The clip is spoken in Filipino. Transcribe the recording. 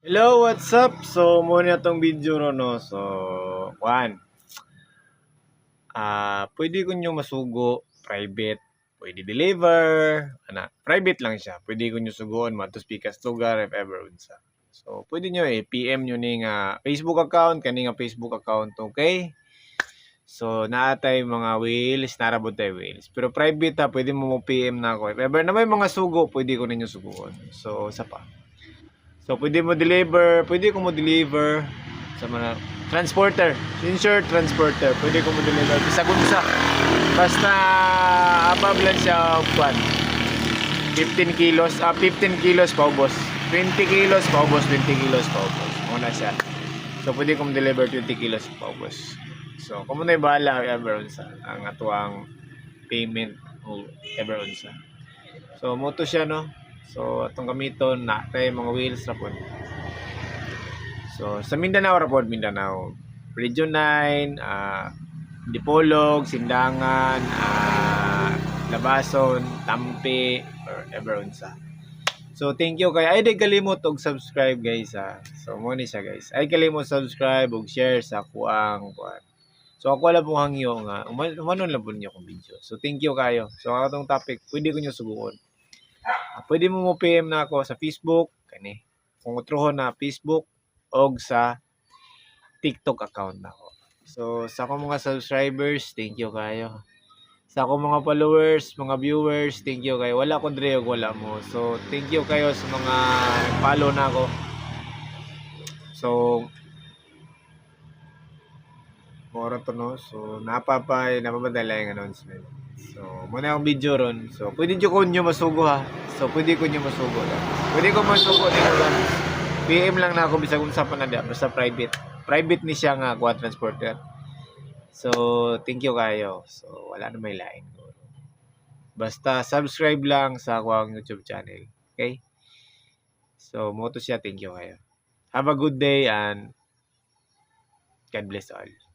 Hello, what's up? So, muna itong video ro, no? So, one. Ah, pwede ko nyo masugo, private, pwede deliver, ana, private lang siya. Pwede ko nyo suguon, matos pikas lugar, if ever unsa. So, pwede nyo eh, PM nyo ni nga Facebook account, kani nga Facebook account, okay? So, naatay mga wheels, narabot tayo wheels. Pero private ha, pwede mo mo PM na ako. If ever na may mga sugo, pwede ko ninyo suguon. So, sa pa. So, pwede mo deliver, pwede ko mo deliver sa mga transporter, insure transporter, pwede ko mo deliver sa gunsa. Basta above lang siya kwan. 15 kilos, ah 15 kilos paubos. 20 kilos paubos, 20 kilos paubos. Muna siya. So, pwede ko mo deliver 20 kilos paubos. So, kung na bahala ever unsa ang atuang payment ever unsa. So, moto siya no. So, atong gamiton na tay mga wheels ra pod. So, sa Mindanao ra Mindanao. Region 9, ah Dipolog, Sindangan, ah Labason, Tampi, or ever. So, thank you kay ay di kalimot og subscribe guys ha. So, mo ni siya guys. Ay kalimot subscribe ug share sa kuang kuan. So, ako wala pong hangyo nga. uman- Umanon po niyo akong video. So, thank you kayo. So, atong topic, pwede ko nyo suguon. Ah, pwede mo mo PM na ako sa Facebook, kani. Kung utrohon na Facebook, og sa TikTok account na ako. So, sa akong mga subscribers, thank you kayo. Sa akong mga followers, mga viewers, thank you kayo. Wala ko dre wala mo. So, thank you kayo sa mga follow na ako. So, Mora to no. So, napapay, napapadala yung announcement. So, muna yung video ron. So, pwede nyo ko nyo masugo ha. So, pwede ko nyo masugo. Pwede ko masugo ko. PM lang na ako bisa kung sa panada. Basta private. Private ni siya nga kuha transporter. So, thank you kayo. So, wala na may lain. Basta subscribe lang sa akong YouTube channel. Okay? So, mo to siya. Thank you kayo. Have a good day and God bless all.